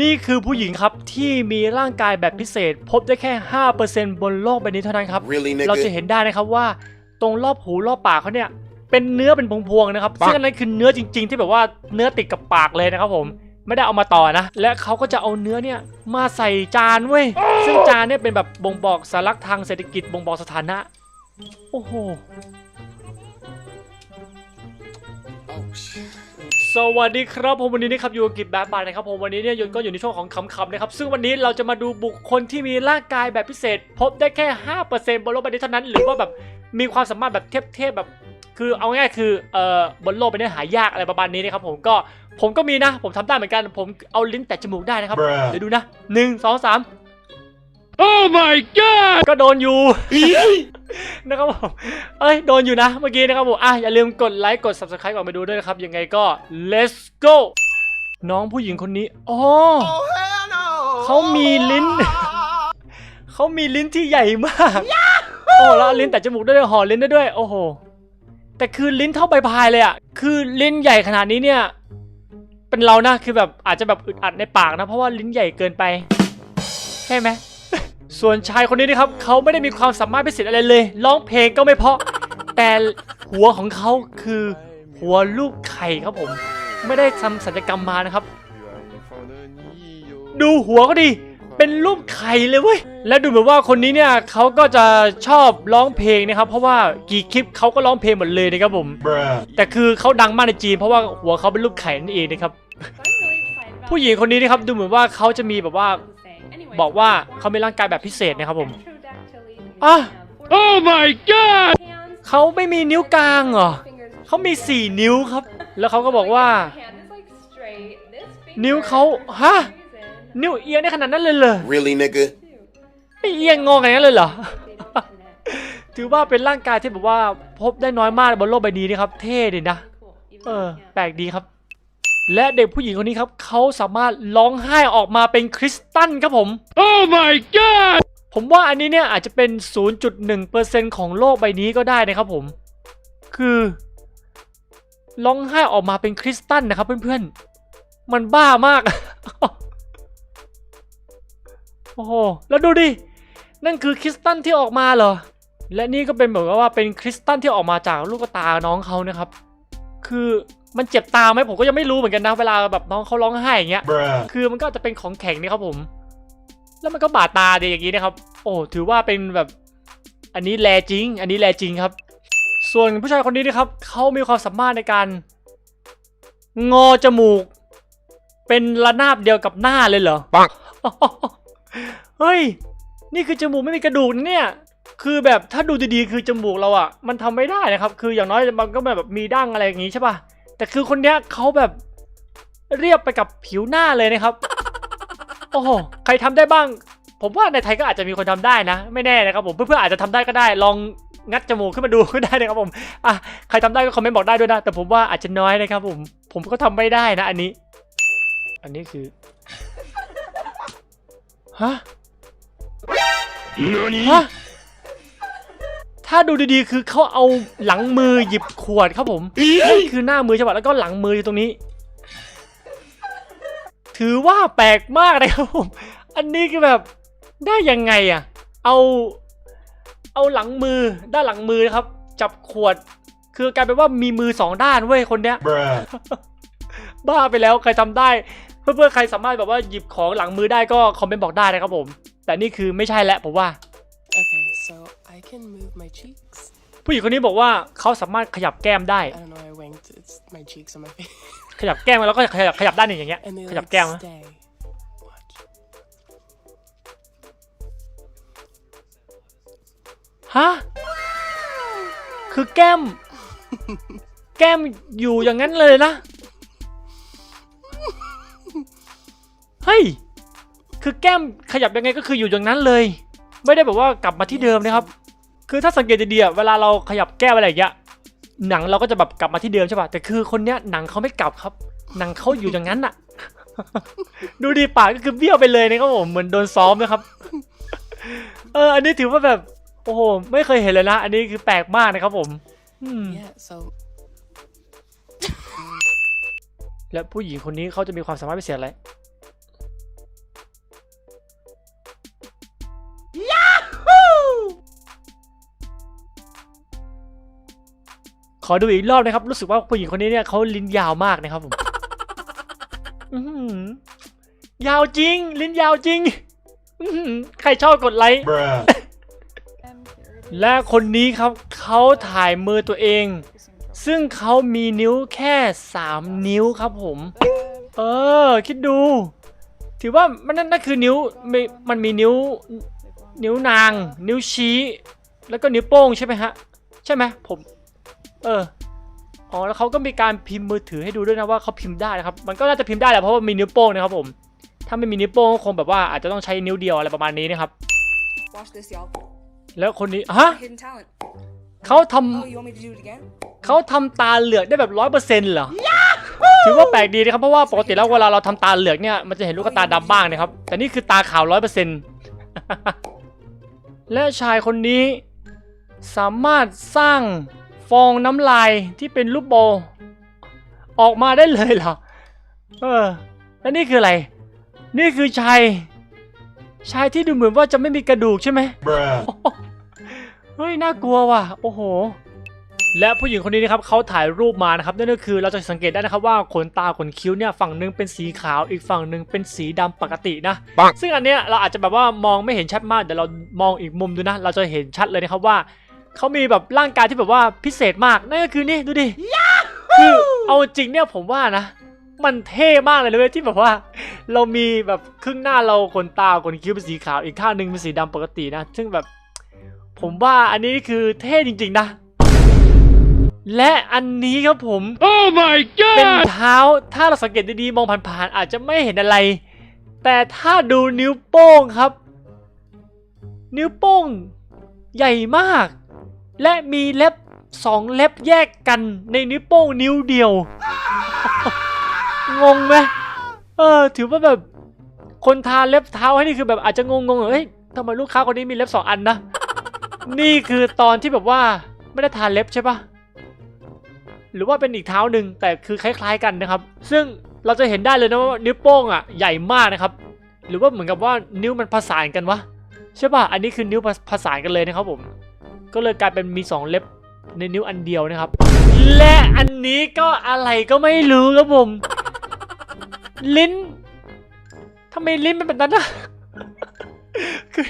นี่คือผู้หญิงครับที่มีร่างกายแบบพิเศษ พบได้แค่ 5%บนโลกใบนี้เท่านั้นครับ Really, เราจะ nigga? เห็นได้นะครับว่าตรงรอบหูรอบปากเขาเนี่ยเป็นเนื้อเป็นพวงๆนะครับซึ่งอันนั้นคือเนื้อจริง ๆ ที่แบบว่าเนื้อติดกับปากเลยนะครับผมไม่ได้เอามาต่อนะ และเขาก็จะเอาเนื้อเนี่ยมาใส่จานเว้ยซึ่งจานเนี่ยเป็นแบบบ่งบอกสารักทางเศรษฐกิจบ่งบอกสถานะ โอ้โห Oh, shit. สวัสดีครับผมวันนี้นะครับอยู่กับกิจแบบบายนะครับผมวันนี้เนี่ยยนก็อยู่ในช่วงของคำๆนะครับซึ่งวันนี้เราจะมาดูบุคคลที่มีร่างกายแบบพิเศษ พบได้แค่ 5%บนโลกใบนี้เท่านั้น หรือว่าแบบมีความสามารถแบบเทพๆแบบ คือเอาง่ายๆคือเอ่อบนโลกใบนี้หายากอะไรประมาณนี้นะครับผมก็ผมก็มีนะ ผมทำได้เหมือนกัน ผมเอาลิ้นแตะจมูกได้นะครับ Bruh. เดี๋ยวดูนะหนึ่งสองสาม Oh my god! ก็โดนอยู่ นะครับผมเอ้ย โดนอยู่นะ เมื่อกี้นะครับผม อะ อย่าลืมกดไลค์ กด subscribe ก่อนไปดูด้วยนะครับ ยังไงก็ let's go น้องผู้หญิงคนนี้อ๋อ Oh, hell no! เขามีลิ้น เขามีลิ้นที่ใหญ่มาก โอ้แล้วลิ้นแต่จมูกได้ด้วยห่อลิ้นได้ด้วย โอ้โห แต่คือลิ้นเท่าใบพายเลยอะ คือลิ้นใหญ่ขนาดนี้เนี่ย เป็นเรานะ คือแบบอาจจะแบบอึดอัดในปากนะ เพราะว่าลิ้นใหญ่เกินไป ใช่ไหม ส่วนชายคนนี้นะครับเขาไม่ได้มีความสามารถพิเศษอะไรเลยร้องเพลงก็ไม่เพราะ แต่หัวของเขาคือหัวลูกไข่ครับผม ไม่ได้ทำศัลยกรรมมานะครับ ดูหัวเขาดิเป็นรูปไข่เลยเว้ยและดูเหมือนว่าคนนี้เนี่ยเขาก็จะชอบร้องเพลงนะครับ เพราะว่ากี่คลิปเขาก็ร้องเพลงหมดเลยนะครับผม Bruh. แต่คือเขาดังมากในจีน เพราะว่าหัวเขาเป็นรูปไข่นั่นเองนะครับ ผู้หญิงคนนี้นะครับดูเหมือนว่าเขาจะมีแบบว่า บอกว่าเขามีร่างกายแบบพิเศษนะครับผมอะ Oh my god! เขาไม่มีนิ้วกลางเหรอเขามี4นิ้วครับ แล้วเขาก็บอกว่า นิ้วเขาฮะนิ้วเอียงได้ขนาดนั้นเลยเหรอ Really, nigga? ไม่เอียงงอกันอย่างนั้นเลยเหรอ ถือว่าเป็นร่างกายที่แบบว่าพบได้น้อยมากบนโลกใบนี้นะครับ เท่ดีนะ เออ แปลกดีครับ และเด็กผู้หญิงคนนี้ครับเขาสามารถร้องไห้ออกมาเป็นคริสตัลครับผม Oh my god! ผมว่าอันนี้เนี่ยอาจจะเป็น 0.1%ของโลกใบนี้ก็ได้นะครับผม คือร้องไห้ออกมาเป็นคริสตัลนะครับเพื่อนๆ มันบ้ามาก โอ้โห แล้วดูดิ นั่นคือคริสตัลที่ออกมาเหรอ และนี่ก็เป็นแบบว่าเป็นคริสตัลที่ออกมาจากลูกตาน้องเขานะครับ คือ มันเจ็บตาไหมผมก็ยังไม่รู้เหมือนกันนะ เวลาแบบน้องเขาร้องไห้อย่างเงี้ย Bruh. คือมันก็อาจจะเป็นของแข็งนี่ครับผม แล้วมันก็บาดตาดีอย่างนี้นะครับ โอ้ถือว่าเป็นแบบ อันนี้แลจริง อันนี้แลจริงครับ ส่วนผู้ชายคนนี้นะครับเขามีความสามารถในการ งอจมูก เป็นระนาบเดียวกับหน้าเลยเหรอปังเฮ้ย นี่คือจมูกไม่มีกระดูกนะเนี่ยคือแบบถ้าดูดีๆคือจมูกเราอะ่ะ มันทำไม่ได้นะครับ คืออย่างน้อยมันก็แบบมีดั้งอะไรอย่างงี้ใช่ป่ะ แต่คือคนเนี้ยเขาแบบเรียบไปกับผิวหน้าเลยนะครับ โอ้โห ใครทำได้บ้าง ผมว่าในไทยก็อาจจะมีคนทำได้นะ ไม่แน่นะครับผม เพื่อนๆอาจจะทำได้ก็ได้ ลองงัดจมูกขึ้นมาดูก็ได้นะครับผม อะ ใครทำได้ก็คอมเมนต์บอกได้ด้วยนะ แต่ผมว่าอาจจะน้อยนะครับผม ผมก็ทำไม่ได้นะ อันนี้ อันนี้คือ ฮะ NANI? ฮะ ถ้าดูดีๆ คือเขาเอาหลังมือหยิบขวดครับผมนี่คือหน้ามือใช่ปะแล้วก็หลังมืออยู่ตรงนี้ ถือว่าแปลกมากเลยครับผม อันนี้คือแบบได้ยังไงอะเอา เอาหลังมือด้านหลังมือนะครับ จับขวด คือกลายเป็นว่ามีมือสองด้านเว้ยคนเนี้ย Bruh. บ้าไปแล้วใครทำได้ เพื่อนๆใครสามารถแบบว่าหยิบของหลังมือได้ก็คอมเมนต์บอกได้นะครับผม แต่นี่คือไม่ใช่แล้วผมว่า Okay, so I can move my cheeks. ผู้หญิงคนนี้บอกว่าเขาสามารถขยับแก้มได้ I don't know, I winked. It's my cheeks on my face. ขยับแก้มแล้วก็ขยับขยับด้านหนึ่งอย่างเงี้ย And they ขยับ like แก้มนะ stay. Watch. ฮะ คือแก้ม แก้มอยู่อย่างนั้นเลยนะ เฮ้ย คือแก้มขยับยังไงก็คืออยู่อย่างนั้นเลย ไม่ได้แบบว่ากลับมาที่เดิมนะครับ คือถ้าสังเกตดีๆอะเวลาเราขยับแก้มอะไรอย่างเงี้ยหนังเราก็จะแบบกลับมาที่เดิมใช่ป่ะแต่คือคนเนี้ยหนังเขาไม่กลับครับ หนังเขาอยู่อย่างนั้นอะดูดีปากก็คือเบี้ยวไปเลยนะครับผมเหมือนโดนซ้อมนะครับ เออ อันนี้ถือว่าแบบโอ้โหไม่เคยเห็นเลยนะ อันนี้คือแปลกมากนะครับผมอืม Yeah, so และผู้หญิงคนนี้เขาจะมีความสามารถพิเศษอะไร ขอดูอีกรอบนะครับ รู้สึกว่าผู้หญิงคนนี้เนี่ยเขาลิ้นยาวมากนะครับผมอื้อหือยาวจริง ลิ้นยาวจริงอื้อหือใครชอบกดไลค์ Bruh. และคนนี้ครับเขาถ่ายมือตัวเอง ซึ่งเขามีนิ้วแค่ 3 นิ้วครับผม เออ คิดดู ถือว่ามันนั่นนั่นคือนิ้วมีมันมีนิ้ว นิ้วนาง นิ้วชี้ แล้วก็นิ้วโป้งใช่ไหมฮะ ใช่ไหมผม เอออ๋อแล้วเขาก็มีการพิมพ์มือถือให้ดูด้วยนะว่าเขาพิมพ์ได้นะครับมันก็น่าจะพิมพ์ได้แหละเพราะว่ามีนิ้วโป้งนะครับผมถ้าไม่มีนิ้วโป้งก็คงแบบว่าอาจจะต้องใช้นิ้วเดียวอะไรประมาณนี้นะครับ Watch this, y'all. แล้วคนนี้ฮะ Hidden talent. เขาทำ Oh, you want me to do it again? เขาทำตาเหลือกได้แบบร้อยเปอร์เซ็นต์เหรอถือว่าแปลกดีนะครับเพราะว่าปกติแล้วเวลาเราทำตาเหลือกเนี่ยมันจะเห็นลูกตาดำบ้างนะครับ แต่นี่คือตาขาวร้อยเปอร์เซ็นต์และชายคนนี้สามารถสร้าง ฟองน้ำลายที่เป็นรูปโบ ออกมาได้เลยเหรอ เออ แล้วนี่คืออะไร นี่คือชาย ชายที่ดูเหมือนว่าจะไม่มีกระดูกใช่ไหม Bruh. เฮ้ย น่ากลัวว่ะ โอ้โห และผู้หญิงคนนี้นะครับเขาถ่ายรูปมานะครับ นั่นก็คือเราจะสังเกตได้นะครับว่าขนตาขนคิ้วเนี่ยฝั่งหนึ่งเป็นสีขาวอีกฝั่งหนึ่งเป็นสีดำปกตินะปังซึ่งอันเนี้ยเราอาจจะแบบว่ามองไม่เห็นชัดมาก เดี๋ยวเรามองอีกมุมดูนะ เราจะเห็นชัดเลยนะครับว่า เขามีแบบร่างกายที่แบบว่าพิเศษมากนั่นก็คือนี่ดูดิคือเอาจริงเนี่ยผมว่านะ มันเท่มากเลยนะเว้ยที่แบบว่า เรามีแบบครึ่งหน้าเราขนตาขนคิ้วเป็นสีขาวอีกข้างหนึ่งเป็นสีดำปกตินะ ซึ่งแบบ ผมว่าอันนี้คือเท่จริง ๆ นะ และอันนี้ครับผม Oh my เป็น god! เท้าถ้าเราสังเกตดีๆมองผ่านๆอาจจะไม่เห็นอะไร แต่ถ้าดูนิ้วโป้งครับ นิ้วโป้ง ใหญ่มาก และมีเล็บสองเล็บแยกกันในนิ้วโป้งนิ้วเดียว งงไหมเออ ถือว่าแบบ คนทาเล็บเท้าให้นี่คือแบบอาจจะงงๆเฮ้ยทำไมลูกค้าคนนี้มีเล็บสองอันนะ นี่คือตอนที่แบบว่าไม่ได้ทาเล็บใช่ปะหรือว่าเป็นอีกเท้าหนึ่งแต่คือคล้าย ๆ กันนะครับ ซึ่งเราจะเห็นได้เลยนะว่านิ้วโป้งอะใหญ่มากนะครับ หรือว่าเหมือนกับว่านิ้วมันผสานกันวะใช่ป่ะอันนี้คือนิ้วผสานกันเลยนะครับผม ก็เลยกลายเป็นมีสองเล็บในนิ้วอันเดียวนะครับ และอันนี้ก็อะไรก็ไม่รู้ครับผม ลิ้นทำไมลิ้นเป็นแบบนั้นนะคือ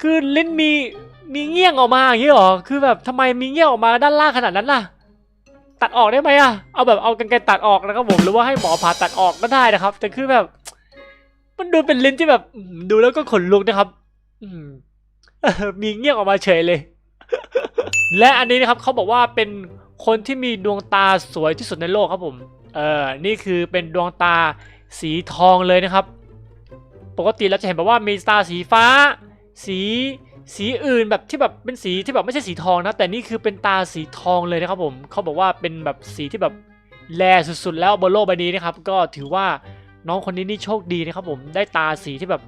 คือลิ้นมีมีเงี้ยงออกมาอย่างนี้หรอ คือแบบทำไมมีเงี้ยงออกมาด้านล่างขนาดนั้นล่ะ ตัดออกได้ไหมอะเอาแบบเอากรรไกรตัดออกนะครับผม หรือว่าให้หมอผ่าตัดออกก็ได้นะครับ แต่คือแบบ มันดูเป็นลิ้นที่แบบ ดูแล้วก็ขนลุกนะครับ อืมมีเงี้ยงออกมาเฉยเลย และอันนี้นะครับเขาบอกว่าเป็นคนที่มีดวงตาสวยที่สุดในโลกครับผม เออนี่คือเป็นดวงตาสีทองเลยนะครับ ปกติเราจะเห็นแบบว่ามีตาสีฟ้า สีสีอื่นแบบที่แบบเป็นสีที่แบบไม่ใช่สีทองนะ แต่นี่คือเป็นตาสีทองเลยนะครับผมเขาบอกว่าเป็นแบบสีที่แบบแลสุดๆ แล้วบนโลกใบนี้นะครับ ก็ถือว่าน้องคนนี้นี่โชคดีนะครับผมได้ตาสีที่แบบ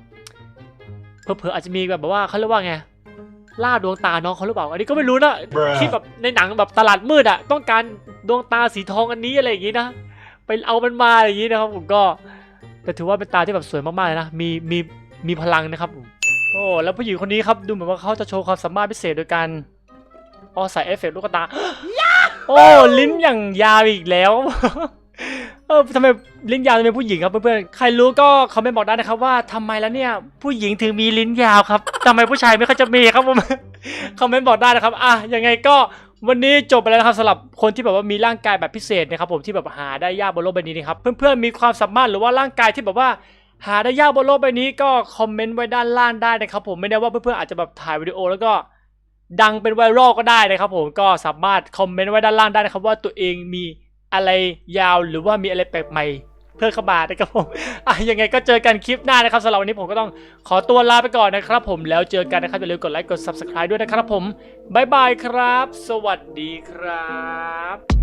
เผลอๆอาจจะมีแบบว่าเขาเรียกว่าไง ล่าดวงตาน้องเขาหรือเปล่า อันนี้ก็ไม่รู้นะ Bruh. คิดแบบในหนังแบบตลาดมืดอะต้องการดวงตาสีทองอันนี้อะไรอย่างงี้นะ ไปเอามันมาอะไรอย่างงี้นะครับผมก็ แต่ถือว่าเป็นตาที่แบบสวยมากๆเลยนะ มีมีมีพลังนะครับผมโอ้แล้วผู้หญิงคนนี้ครับดูเหมือนว่าเขาจะโชว์ความสามารถพิเศษโดยการอ๋อใส่เอฟเฟกต์ลูกตา โอ้ลิ้นอย่างยาวอีกแล้ว เออทำไมลิ้นยาวทำไมผู้หญิงครับเพื่อนๆ ใครรู้ก็คอมเมนต์บอกได้นะครับว่าทำไมแล้วเนี่ยผู้หญิงถึงมีลิ้นยาวครับทำไมผู้ชายไม่ค่อยจะมีครับผม คอมเมนต์บอกได้นะครับ อะยังไงก็วันนี้จบไปแล้วนะครับสำหรับคนที่แบบว่ามีร่างกายแบบพิเศษนะครับผมที่แบบหาได้ยากบนโลกใบนี้นะครับเพื่อนๆมีความสามารถหรือว่าร่างกายที่แบบว่าหาได้ยากบนโลกใบนี้ก็คอมเมนต์ไว้ด้านล่างได้นะครับผมไม่แน่ว่าเพื่อนๆอาจจะแบบถ่ายวิดีโอแล้วก็ดังเป็นไวรัลก็ได้นะครับผมก็สามารถคอมเมนต์ไว้ด้านล่างได้นะครับว่าตัวเองมี อะไรยาวหรือว่ามีอะไรแปลกใหม่เพื่อขบาดนะครับผมอะยังไงก็เจอกันคลิปหน้านะครับสำหรับวันนี้ผมก็ต้องขอตัวลาไปก่อนนะครับผมแล้วเจอกันนะครับอย่าลืมกดไลค์กด subscribe ด้วยนะครับผมบายบายครับ สวัสดีครับ